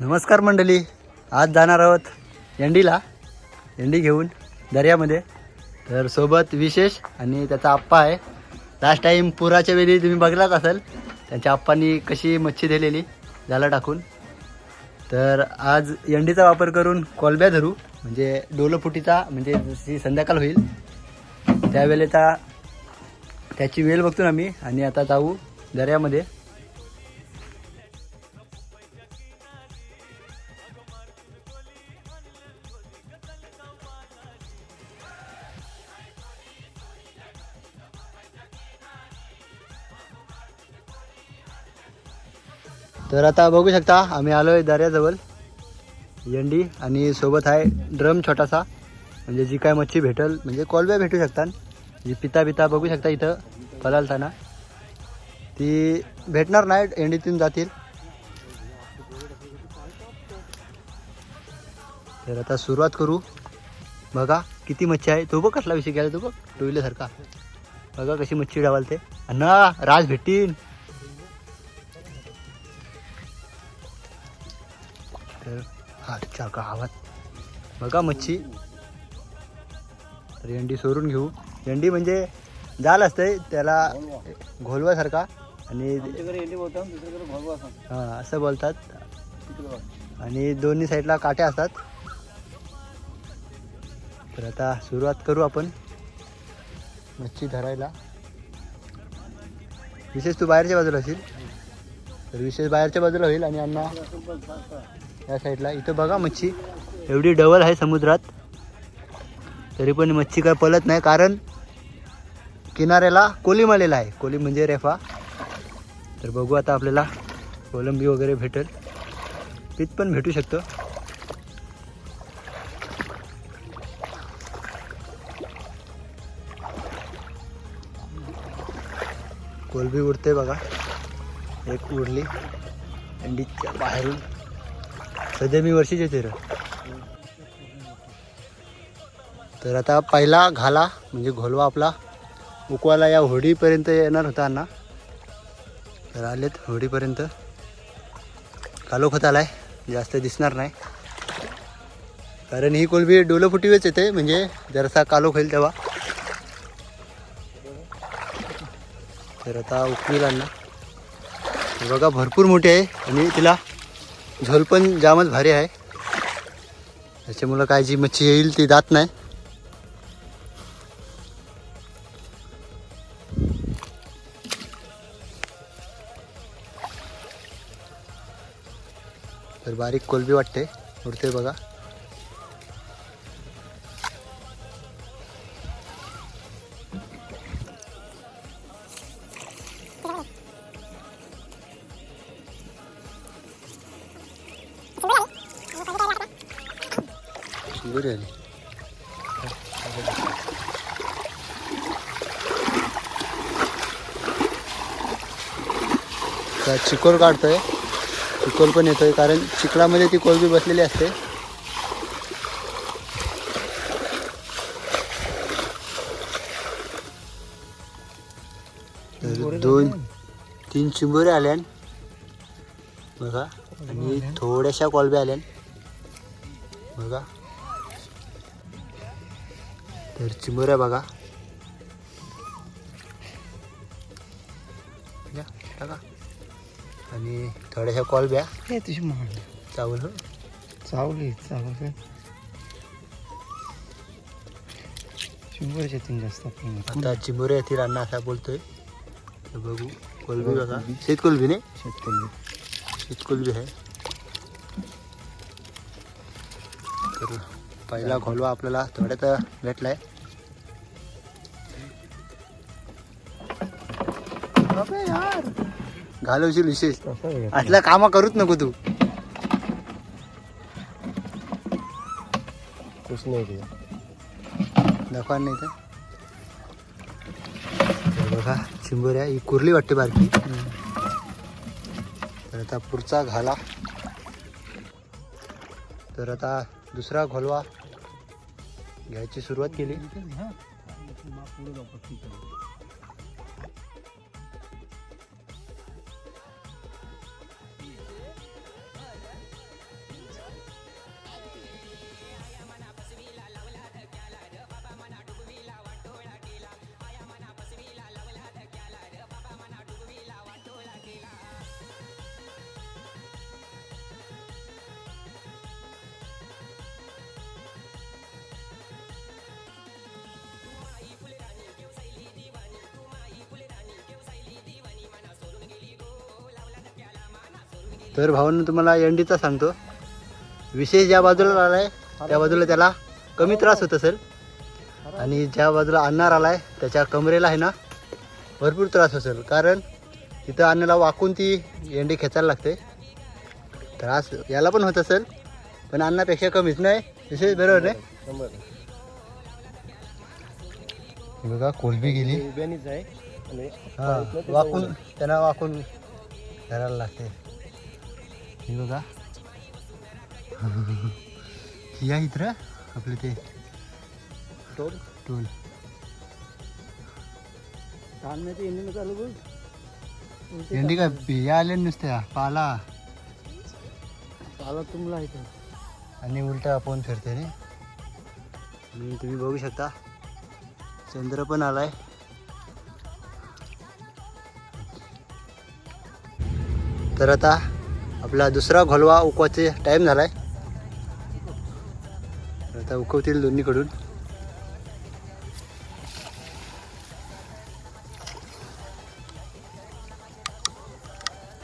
नमस्कार मंडळी. आज जाणार आहोत एंडीला. एंडी घेऊन दर्यामध्ये. तर सोबत विशेष आणि त्याचा आप्पा आहे. लास्ट टाईम पुराच्या वेळी तुम्ही बघलाच असाल. त्यांच्या आप्पांनी कशी मच्छी दिलेली झाला टाकून. तर आज एंडीचा वापर करून कोलब्या धरू. म्हणजे डोलफुटीचा म्हणजे जशी संध्याकाळ होईल. त्यावेळेचा त्याची वेळ बघतो ना मी आणि आता जाऊ दर्यामध्ये. तर आता बघू शकता आम्ही आलो आहे दर्याजवळ. यंडी आणि सोबत आहे ड्रम छोटासा म्हणजे जी काय मच्छी भेटल म्हणजे कोलब्या भेटू शकतात. जी पिता पिता बघू शकता इथं पलालताना. ती भेटणार नाही एंडीतून जातील. तर आता सुरुवात करू. बघा किती मच्छी आहे. तो बघ कसला विषय गेला तो बघ. टू बघा कशी मच्छी डावालते ना राज भेटीन का आवाज बघा मच्छी. तर अंडी सोडून घेऊ. अंडी म्हणजे जाल असतंय त्याला घोलवासारखा. आणि हां असं बोलतात. आणि दोन्ही साईडला काट्या असतात. तर आता सुरुवात करू आपण. मच्छी धरायला. विशेष तू बाहेरच्या बाजूला असेल. तर विशेष बाहेरच्या बाजूला होईल आणि अण्णा या साईडला इथं बघा मच्छी. एवढी डबल आहे समुद्रात. तरी पण मच्छी काय पलत नाही कारण किनाऱ्याला कोलिम आलेला आहे. कोलिम म्हणजे रेफा. तर बघू आता आपल्याला कोलंबी वगैरे भेटेल. पीत पण भेटू शकतो. कोलबी उडते बघा. एक उडली. अंडीच्या बाहेरून. सध्या मी वर्षीच येते तर आता पहिला घाला म्हणजे घोलवा आपला. उकवाला या होडीपर्यंत येणार होता अण्णा. तर आलेत होडीपर्यंत. कालोखत आलाय जास्त दिसणार नाही. कारण ही कोलबी डोलफुटीवच येते म्हणजे जरासा कालोख होईल तेव्हा. तर आता उकवील अण्णा. बघा भरपूर मोठी आहे. आणि तिला झोल पण जामच भारी आहे. त्याच्यामुळं काय जी मच्छी येईल ती जात नाही. तर बारीक कोलबी वाटते उडते बघा. आता चिकोल काढतोय. चिकोल पण येतोय कारण चिखलामध्ये ती कोलबी बसलेली असते. तर दोन तीन चिंबोरे आल्यान बघा. आणि थोड्याशा कोलब्या आल्यान बघा. तर चिंबोऱ्या बघा. टाका. आणि थोड्याशा कोलब्या हे तुझी मान चावल. हो चावली चावली शंभरच्या तीन जास्त आता. चिंबोऱ्या येतील अण्णा असा बोलतोय. तर बघू कोलबी बघा. शेत कोलबी नाही? शेतकरी शेत कोलबी आहे. तर पहिला खोलवा आपल्याला थोड्यात भेटलाय. अबे यार! घालवशील विशेष. असल्या कामा करूच नको तू. कुछ नाही दाखवा नाही तर. तर बघा चिंबोऱ्या ही कुर्ली वाटते बारकी. तर आता पुढचा घाला. तर आता दुसरा घोलवा. घ्यायची सुरुवात केली. तर भावांनो तुम्हाला एंडीचा सांगतो. विशेष ज्या बाजूला आलाय त्या बाजूला त्याला कमी त्रास होत असेल. आणि ज्या बाजूला आणणार आलाय त्याच्या कमरेला आहे ना भरपूर त्रास असेल. कारण तिथं अन्नाला वाकून ती एंडी खेचायला लागते. त्रास याला पण होत असेल पण अन्नापेक्षा कमीच नाही. विशेष बरोबर नाही? बघा कोलबी गेली. आहे आणि हा वाकून त्यांना वाकून धरायला लागते. हे बघा आहे इथं आपले ते टोल टोल चालू बोल भेंडी काय बिया आल्या नुसत्या पाला आला तुमला इथं आणि उलटा आपण फिरते रे आणि तुम्ही बघू शकता चंद्र पण आलाय तर आता आपला दुसरा घोलवा उकवाचे टाईम झाला तर आता उकवतील दोन्हीकडून.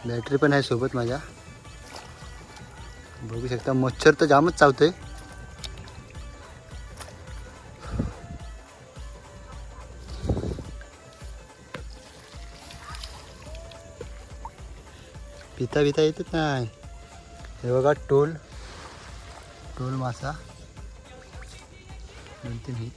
बॅटरी पण आहे सोबत माझ्या. बघू शकता मच्छर तर जामच चावतोय. पिता बिता येतच नाही. हे बघा टोल. टोल मासा. दोन तीन ही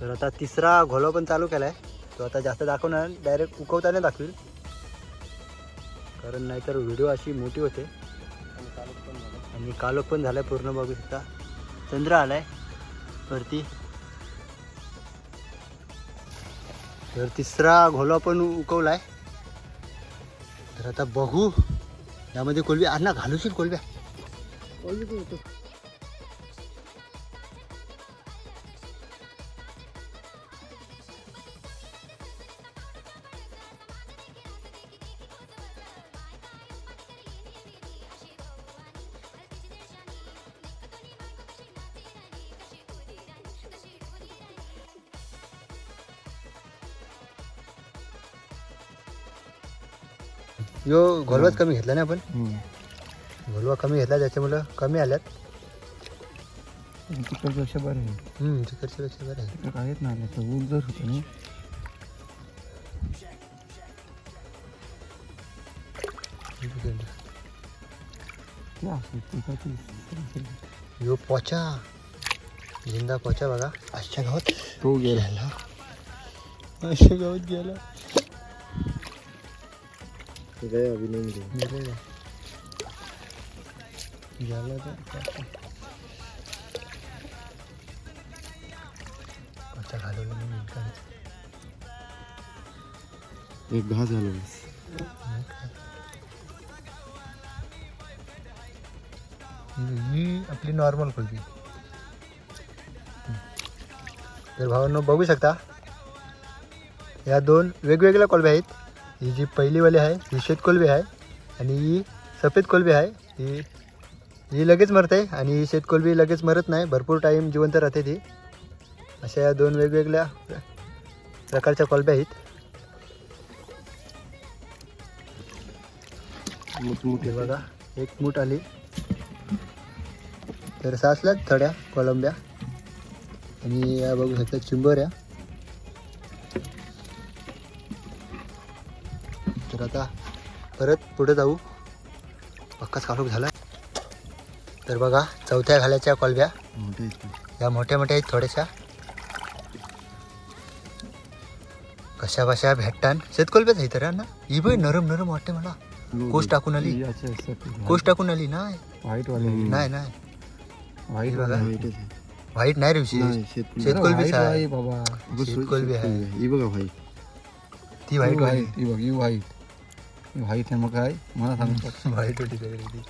तर आता तिसरा घोलो पण चालू केला आहे तो आता जास्त दाखवणार डायरेक्ट उकवताना दाखवील. कारण नाहीतर व्हिडिओ अशी मोठी होते. आणि चालू पण झालं आहे पूर्ण बघू शकता. चंद्र आलाय वरती. तर तिसरा घोलो पण उकवलाय. तर आता बघू. यामध्ये कोलबी अन्ना घालूशील कोलब्या? यो घोलवाच कमी घेतला ना आपण? घोलवा कमी घेतला त्याच्यामुळं कमी आल्यात. तिकडपेक्षा बरं आहे. तिकडच्या पेक्षा बरं आहे. तिकडं काहीच नाही आलं तर ऊस जर होतं ना. ते यो पोचा. जिंदा पोचा बघा. आजच्या गावात तो गेला. आजच्या गावात गेला. तर पोचा घालवलं मी. एक घा झालं ही आपली नॉर्मल कोलबी तर भावांनो बघू शकता या दोन वेगवेगळ्या कोलब्या आहेत ही जी पहिलीवाली आहे ही शेतकोलबी आहे आणि ही सफेद कोलबी आहे. ही ही लगेच मरते आणि ही शेतकोलबी लगेच मरत नाही. भरपूर टाईम जिवंत राहते ती. अशा या दोन वेगवेगळ्या प्रकारच्या कोलब्या आहेत. हे बघा एक मूठ आली. तर साचल्यात थोड्या कोलंब्या. आणि या बघू शकता चिंबोऱ्या. तर आता परत पुढे जाऊ. पक्काच काढूक झाला तर बघा चौथ्या घाल्याच्या कोलब्या. ते. या मोठ्या मोठ्या आहेत थोड्याशा. कशा बशा भेटतान. शेतकोलब्याच आहे तर ना ही बघ नरम नरम वाटते मला. टाकून आली. ही अशी असतात ते. कोस टाकून आली वाले नाही नाही. व्हाईट बघा. व्हाईट नाही रे विशेष. नाही, शेतकुल- शेतकुल बी व्हाईट आहे. व्हाईट ती व्हाईट बघ ही व्हाईट व्हाईट आहे मग काय मला सांगतात व्हाईट होती सगळी ती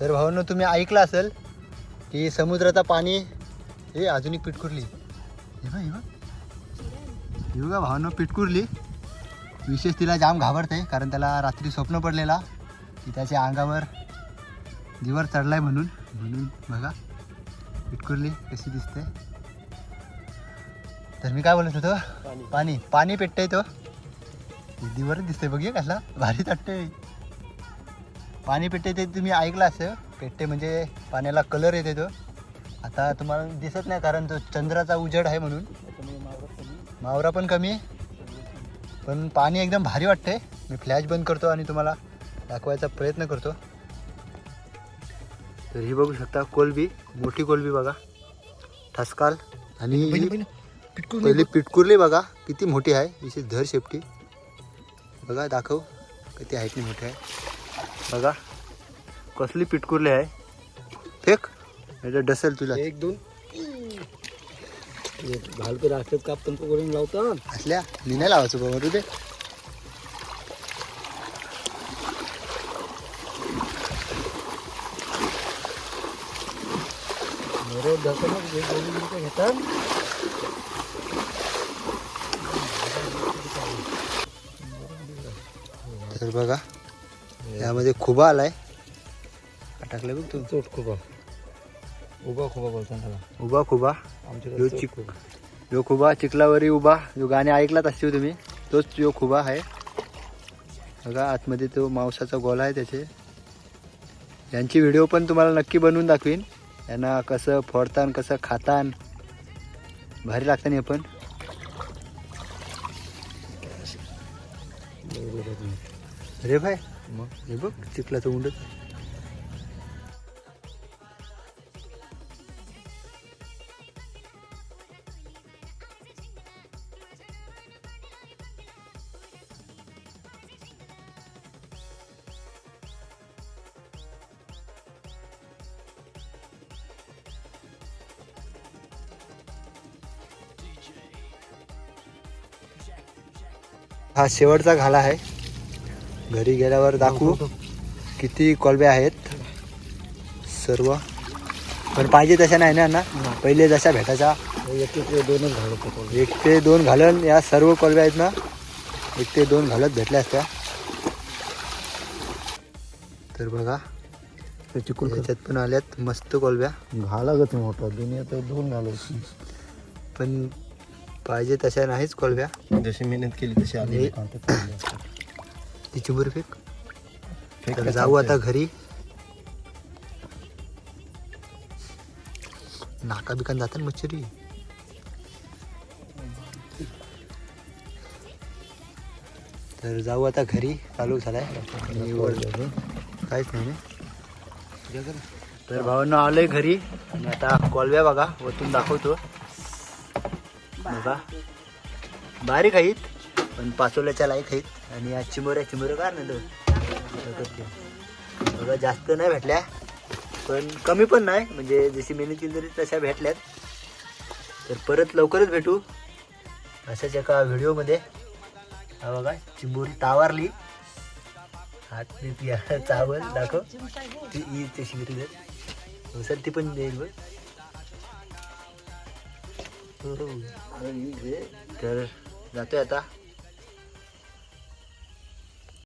तर भाऊनो तुम्ही ऐकलं असेल की समुद्राचं पाणी हे अजून एक पिटकुरली. हे हे. हे बघा भावनो पिटकुरली. विशेष तिला जाम घाबरते कारण त्याला रात्री स्वप्न पडलेला की त्याच्या अंगावर दिवर चढलाय म्हणून. म्हणून बघा पिटकुरली कशी दिसते. तर मी काय बोलत होतो? पाणी. पाणी. पेटतंय तो. दिवर दिसते बघ हे कसला भारी वाटते पाणी पेटते ते तुम्ही ऐकलं असं पेटते म्हणजे पाण्याला कलर येते तो. आता तुम्हाला दिसत नाही कारण तो चंद्राचा उजेड आहे म्हणून. मावरा पण कमी आहे. पण पाणी एकदम भारी वाटते. मी फ्लॅश बंद करतो आणि तुम्हाला दाखवायचा प्रयत्न करतो. तर ही बघू शकता कोलबी मोठी कोलबी बघा. ठसकाल. आणि पहिली पिटकुरली बघा. किती मोठी आहे. विशेष धर शेपटी बघा दाखव. किती हाईटनी मोठी आहे. बघा. कसली पिटकुरली आहे? फेक याच्यात डसेल तुला. एक दोन. घालतो राष्ट्रात कापतन करून लावतात. असल्या मी नाही लावायचो बाबा तू ते बरोबर धरतानाच एक दोन मिनिटं घेतात. तर बघा यामध्ये खुबा आलाय. टाकलं बघ तू चोट खोबा उभा खोबा बोलतात त्याला. उभा खुबा यो चिक. यो खुबा चिखलावरी उभा. जो गाणे ऐकलात असतो तुम्ही तोच यो खुबा आहे. बघा आतमध्ये तो मांसाचा गोला आहे त्याचे. यांची व्हिडिओ पण तुम्हाला नक्की बनवून दाखवीन. यांना कसं फोडतान कसं खातान भारी लागतं हे पण. अरे भाई मग? हे बघ चिखलाचं उंडच. हा शेवटचा घाला आहे. घरी गेल्यावर दाखवू किती कोलब्या आहेत. सर्व. पण पाहिजे तशा नाही ना अण्णा पहिले जशा भेटायच्या. एक एक दोनच घालत एक ते दोन घालून. या सर्व कोलब्या आहेत ना. एक ते दोन घालत भेटल्या असत्या. तर बघा. ते चिकूल याच्यात पण आल्यात मस्त कोलब्या. घाला ग ते मोठा. दुनियात दोन घालत पण पाहिजे तशा नाहीच कोलब्या. जशी मेहनत केली तशी आली ती चिमुर फेक तर जाऊ आता घरी. नाका बिकान जातात मच्छरी. तर जाऊ आता घरी. चालू झालाय. काहीच नाही तर भावांना आलोय घरी. आणि आता कोलव्या बघा. वतून दाखवतो. बघा बारीक आहेत पण पाचोल्याच्या लायक आहेत. आणि या चिमोऱ्या चिमोऱ्या का नाही बघा जास्त नाही भेटल्या पण कमी पण नाही. म्हणजे जशी मेहनत केली तरी तशा भेटल्यात. तर परत लवकरच भेटू अशाच एका व्हिडिओमध्ये. हा बघा चिंबोरी तावारली. हात ती चावल दाखव. ती ई ते शिगरी हो सर ती पण देईल बघ जातोय आता.